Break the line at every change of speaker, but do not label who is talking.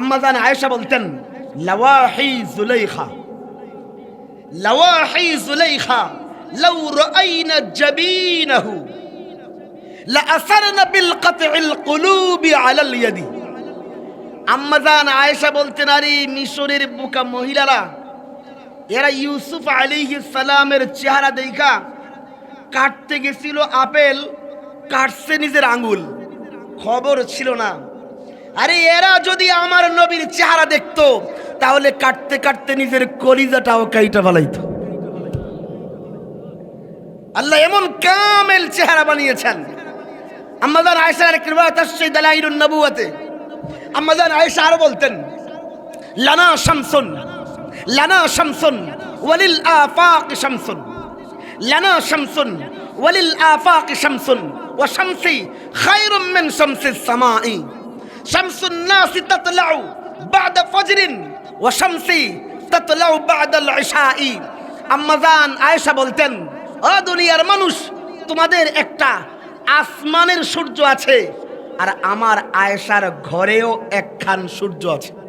আম্মাজান আয়েশা বলতেন, লাওয়াহি জুলাইখা। লাওয়াহি জুলাইখা, লাউ রাআইনা জাবিনাহু। লাআসারনা বিল কাতইল কুলুবি আলাল ইয়াদি। আম্মাজান আয়েশা বলতেন, আরে মিশরের বুকা মহিলারা, এরা ইউসুফ আলাইহিস সালামের চেহারা দেখা, কাটতে গেছিল আপেল, কাটছে নিজের আঙ্গুল খবর ছিল না। আরে এরা যদি আমার নবীর চেহারা দেখতো, তাহলে কাটতে কাটতে নিজের কলিজাটাও কাইটা ফেলাইতো আল্লাহ এমন কামেল চেহারা বানিয়েছেন। আমাদের আয়েশার এক রিওয়ায়াত আসছে দালাইলুন নবুয়াতে আমাদের আয়েশা আরও বলতেন, লানা শামসুন লানা শামসুন, ওয়ালিল আফাক শামসুন, লানা শামসুন, ওয়ালিল আফাক শামসুন, ওয়া শামসি খায়রুম মিন শামসিস সামাই। ফজরিন আয়েশা বলতেন, ও দুনিয়ার মানুষ, তোমাদের একটা আসমানের সূর্য আছে আর আমার আয়েশার ঘরেও একখান সূর্য আছে।